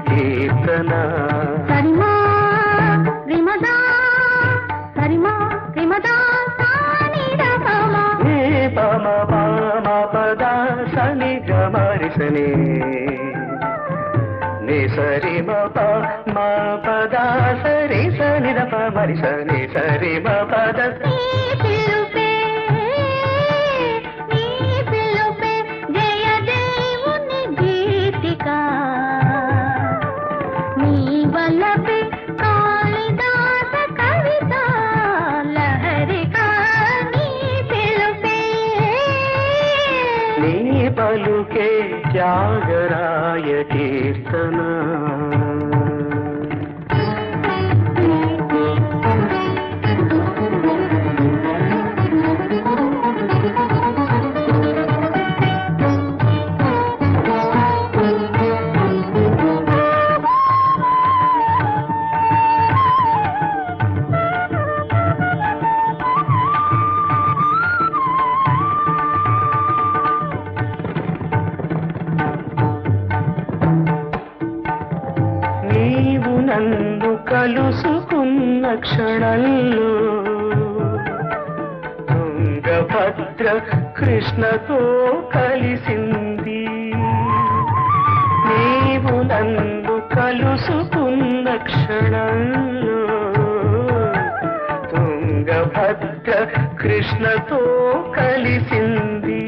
Keerthana. సరిమా రిమదా సరిమా రిమదా సాని రమా నీ పమ పామ పద సని నీ సరి మ ప మ పద సరి సని ద ప మరి సని సరి మ పద త్యాగరాయ కీర్తనా. కృష్ణతో కలిసింది.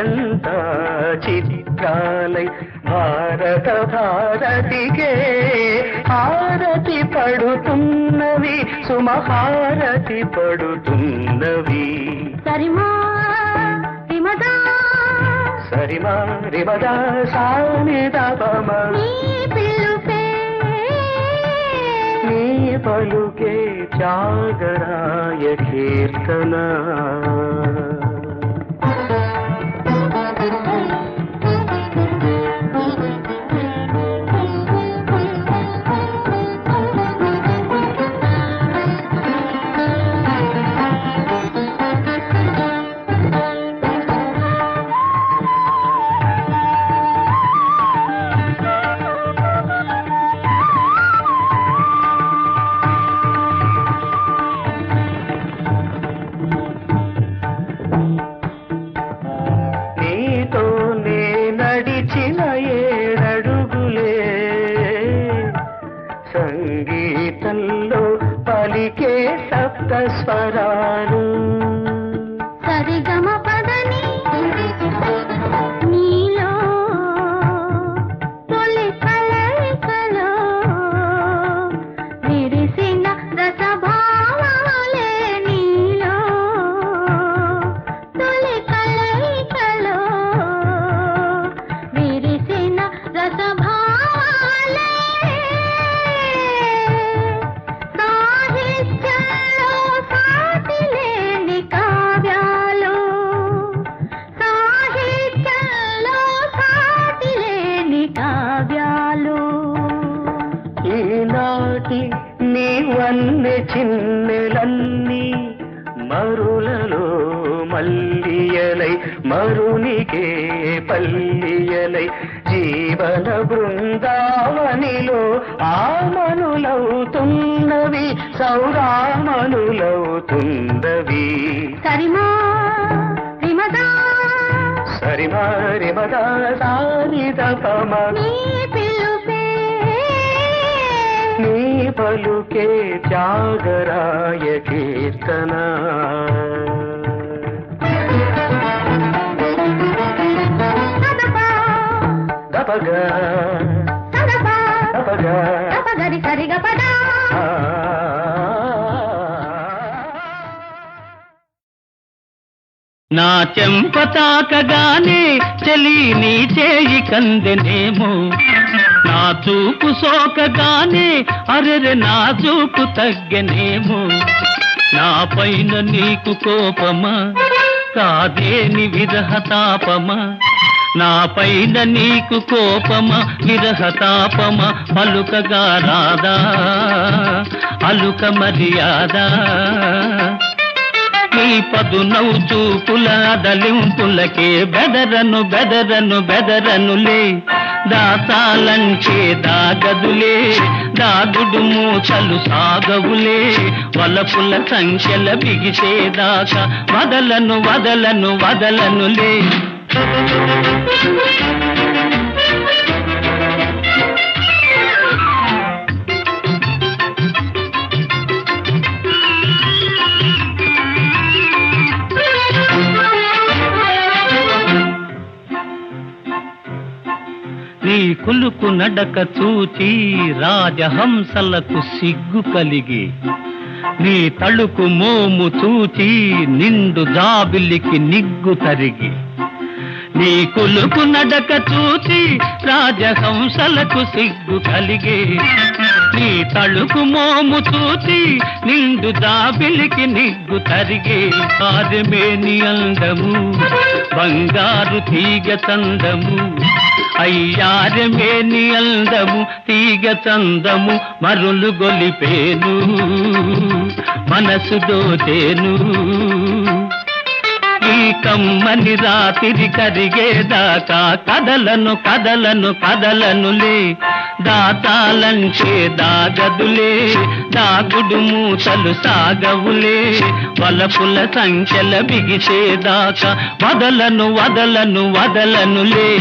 అజంతా చిత్రాలై భారత భారతికే హారతి పడుతున్నవి సుమహారతి పడుతున్నవి. సరిమా విమదా సరిమా రిమదా సానిదపమ నీ పలుకే త్యాగరాయ కీర్తన. సరిగ పదా. ఆ. నా చెంప తాకగానే చలి నీ చేయి కందెనేమో. నా చూపు సోకగానే అరెరె నా చూపు తగ్గనేమో. నాపైన నీకు కోపమా? కాదేని విరహతాపమా నాపైన నీకు కోపమా? విరహతాపమా అలుకగా రాదా? అలుక మర్యాదా? పదు నవ్వు చూపుల దలింపులకే బెదరను బెదరను బెదరనులే. దాసాలంచే దాగదులే దాగుడు మూచలు సాగవులే వలపుల సంఖ్యల బిగిసేదాకా వదలను వదలను వదలనులే. కులుకు నడక చూచి రాజహంసలకు సిగ్గు కలిగి. నీ తళుకు మోము చూచి నిండు జాబిలికి నిగ్గు తరిగి. నీ కులుకు నడక చూచి రాజహంసలకు సిగ్గు కలిగే. నీ తళుకు మోము చూచి నిండు దాబిలికి నిగ్గు తరిగి. నీ అందము బంగారు తీగ చందము. అయ్యారమేని అందము తీగ చందము మరులు గొలిపేను మనసు దోచేను. ఈ కమ్మని రాత్రి కరిగేదాకా కదలను కదలను కదలనులే. దాతాలంచే దాగదులే. దాగుడు మూతలు సాగవులే. వలపుల సంఖ్యల బిగిసేదాకా వదలను వదలను వదలనులే.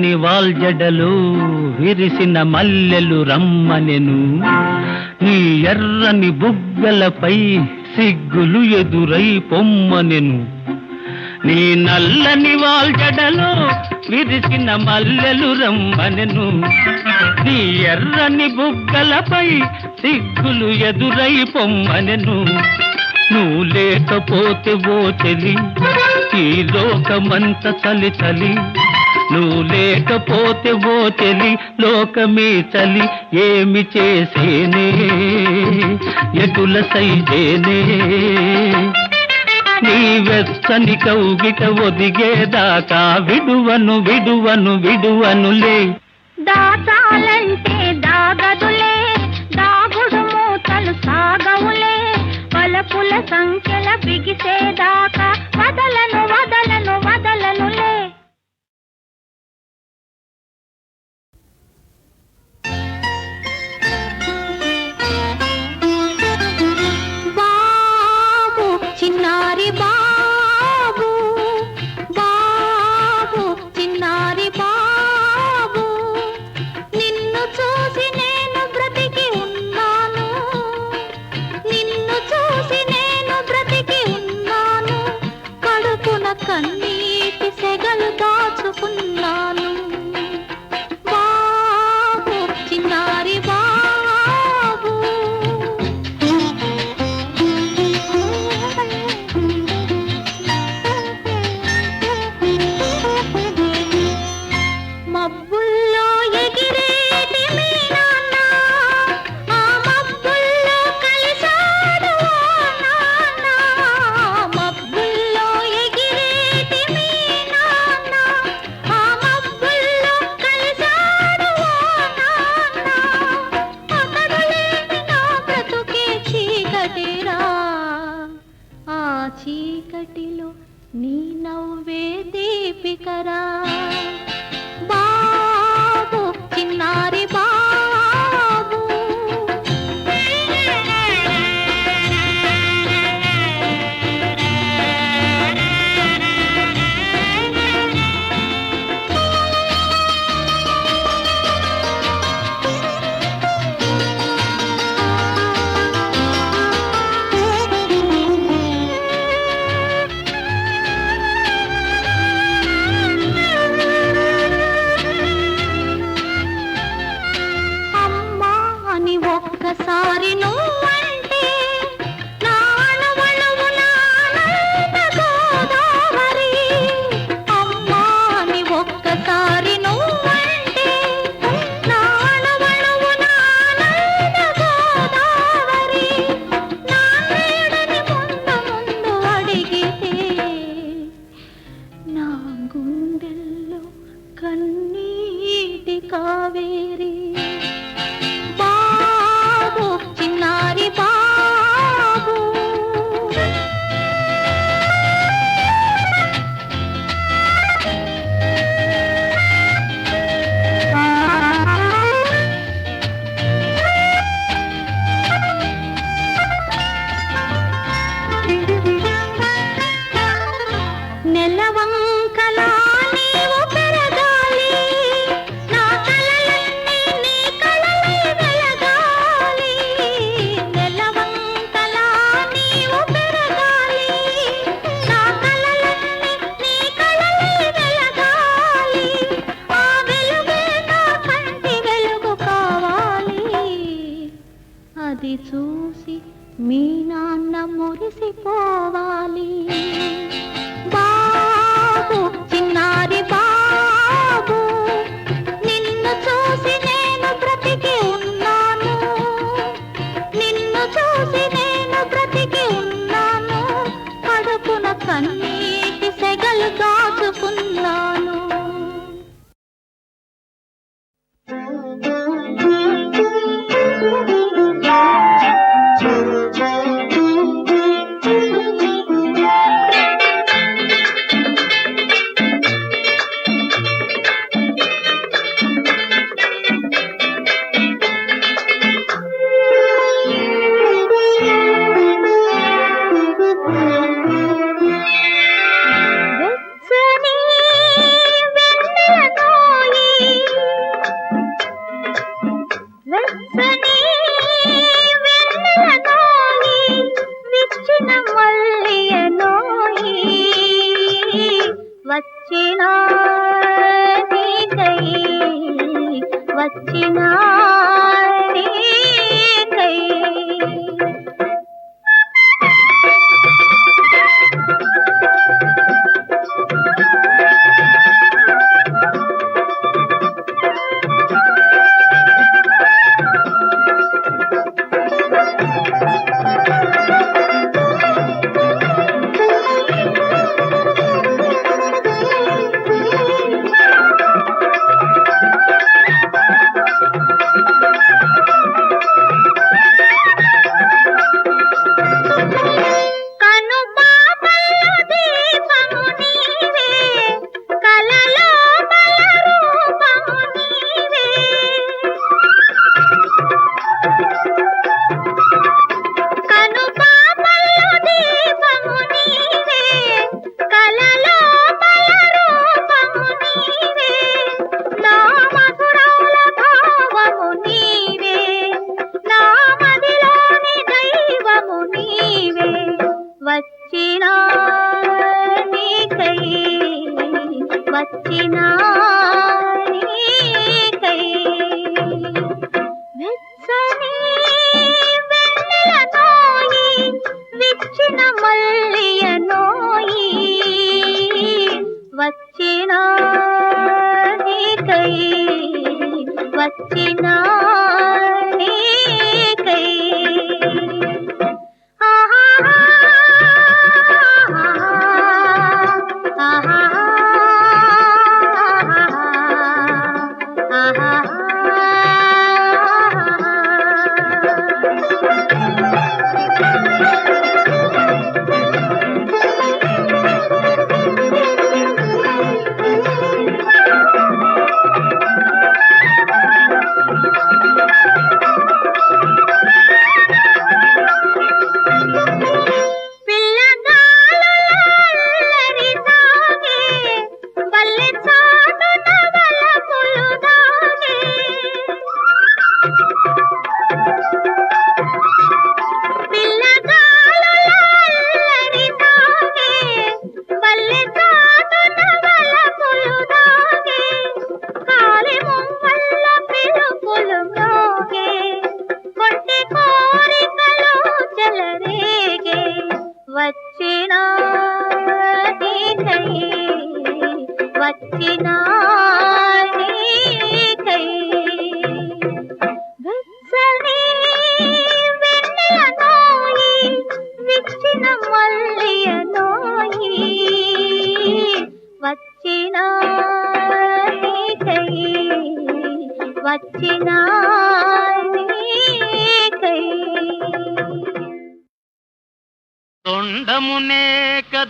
నల్లని వాల్జడలు విరిసిన మల్లెలు రమ్మనెను. నీ ఎర్రని బుగ్గలపై సిగ్గులు ఎదురై పొమ్మనెను. నీ నల్లని వాల్జడలో విరిసిన మల్లెలు రమ్మనెను. నీ ఎర్రని బుగ్గలపై సిగ్గులు ఎదురై పొమ్మనెను. నువ్వు లేకపోతే ఓ చెలి ఈ లోకమంత చలి చలి నువ్వు లేకపోతే ఓ చెలి లోకమే చలి ఏమి చేసేనే? ఎటుల సైజేనే? నీ వెచ్చని కౌగిట ఒదిగేదాకా విడువను విడువను విడువనులే. దాచాలంటే దాగదులే దాగుడు మూతలు సాగవులే. పలపుల సంఖ్యల బిగిసేదాకా వదలను వదలను చీకటిలో నీ నవ్వే దీపికరా.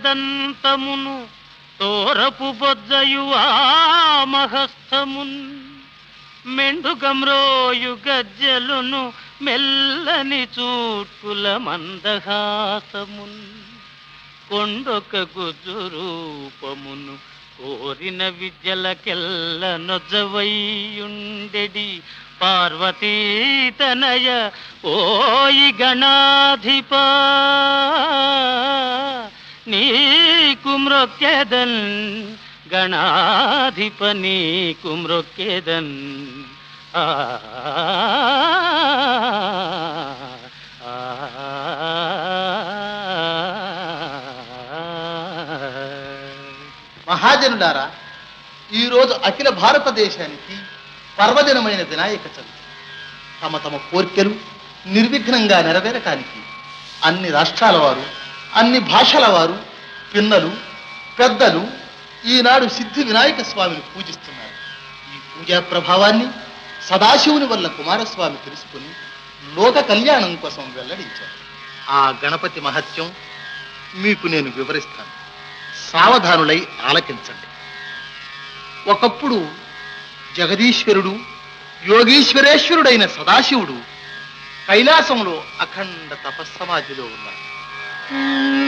కదంతమును తోరపు బొజ్జయు మహస్థమున్. మెండుగమ్రోయు గజ్జలును మెల్లని చూట్కుల మందహాసమున్. కొండొక గుజు రూపమును కోరిన విద్యలకెల్ల నొజ్జవయ్యుండెడి పార్వతీతనయ ఓయి గణాధిపా. నీకు మ్రొక్కెదన్ గణాధిప నీకు మ్రొక్కెదన్ ఆ. మహాజనులారా ఈరోజు అఖిల భారతదేశానికి పర్వదినమైన వినాయక చవితి. తమ తమ కోర్కెలు నిర్విఘ్నంగా నెరవేరటానికి అన్ని రాష్ట్రాల వారు అన్ని భాషల వారు పిన్నలు పెద్దలు ఈనాడు సిద్ధి వినాయక స్వామిని పూజిస్తున్నారు. ఈ పూజా ప్రభావాన్ని సదాశివుని వల్ల కుమారస్వామి తెలుసుకుని లోక కళ్యాణం కోసం వెల్లడించారు. ఆ గణపతి మహత్యం మీకు నేను వివరిస్తాను. సావధానులై ఆలకించండి. ఒకప్పుడు జగదీశ్వరుడు యోగీశ్వరేశ్వరుడైన సదాశివుడు కైలాసంలో అఖండ తపస్సమాధిలో ఉన్నారు. Música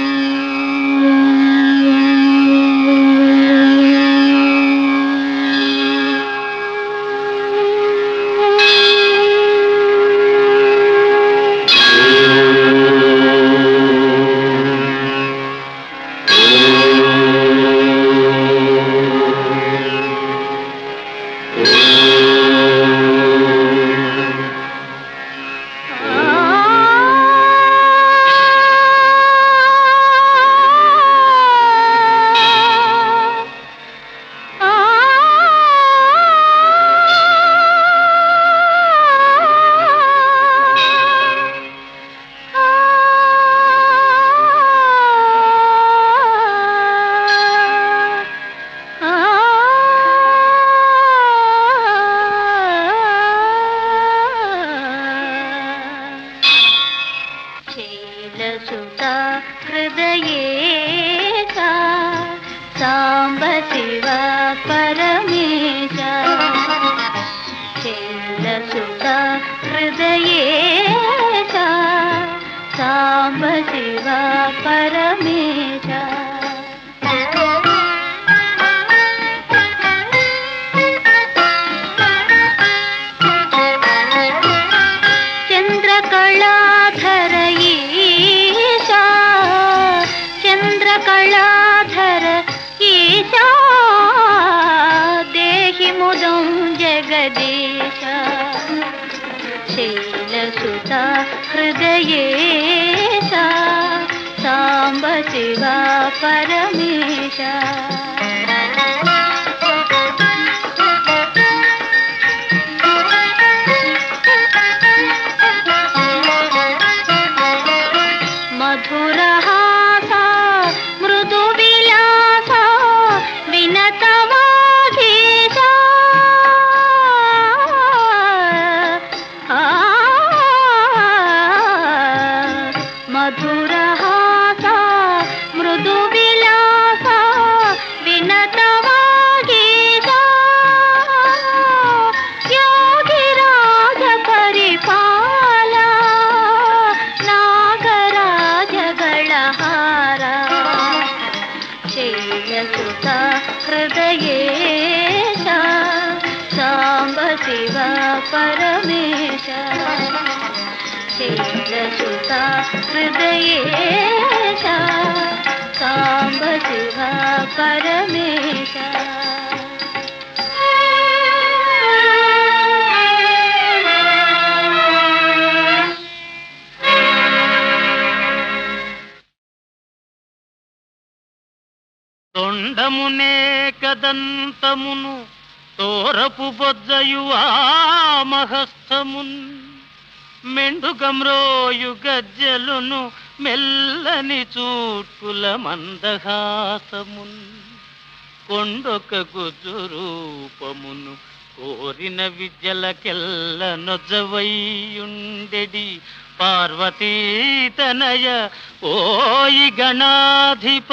శైలసుత హృదయేశ సాంబ శివ పరమేశ పరమేశ పదమునే కదంతమును తోరపు బొజ్జయు ఆ మెండుగమ్రోయు గజ్జలును మెల్లని చూట్కుల మందహాసమున్. కొండొక గుజు రూపమును కోరిన విద్యలకెల్ల నొజ్జవైయుండెడి పార్వతీతనయ ఓయి గణాధిప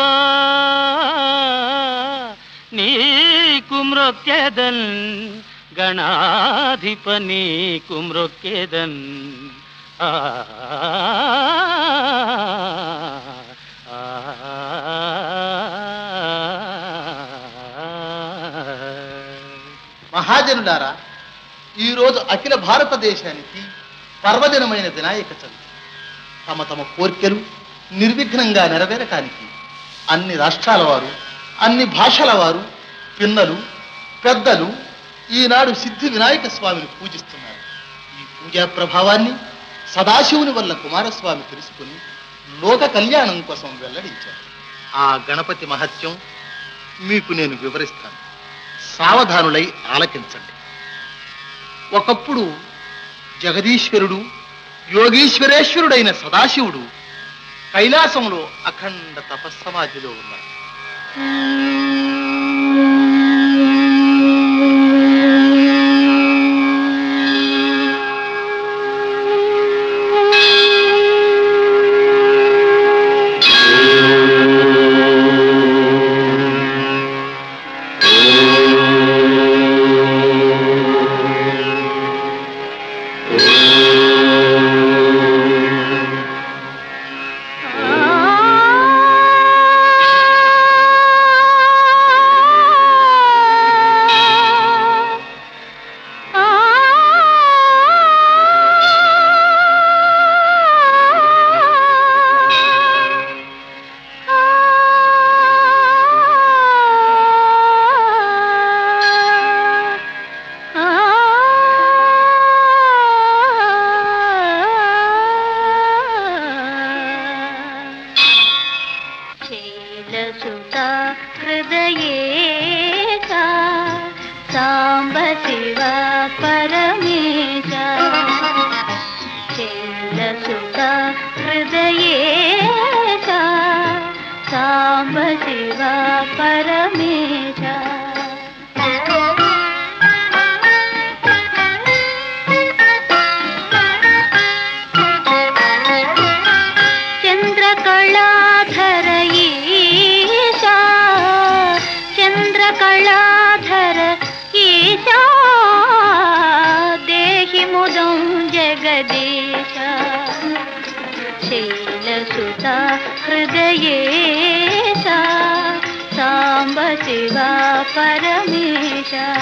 నీకు మ్రొక్కెదన్ గణాధిప నీకు మ్రొక్కెదన్ ఆ మహాజనులారా ఈరోజు అఖిల భారతదేశానికి పర్వదినమైన వినాయక చవితి తమ తమ కోర్కెలు నిర్విఘ్నంగా నెరవేరటానికి అన్ని రాష్ట్రాల వారు అన్ని భాషల వారు పిన్నలు పెద్దలు ఈనాడు సిద్ధి వినాయక స్వామిని పూజిస్తున్నారు. ఈ పూజా ప్రభావాన్ని సదాశివుని వల్ల కుమారస్వామి తెలుసుకుని లోక కళ్యాణం కోసం వెల్లడించారు. ఆ గణపతి మహత్యం మీకు నేను వివరిస్తాను. సావధానులై ఆలకించండి. ఒకప్పుడు జగదీశ్వరుడు యోగీశ్వరేశ్వరుడైన సదాశివుడు కైలాసంలో అఖండ తపస్సమాధిలో ఉన్నారు. चन्द्रकलाधरयीशा ईशा। जगदीश। हृदयेशा। सांब शिवा परमेशा।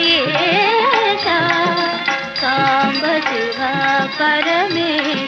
హృదయేశ సాంబ శివ పరమేశ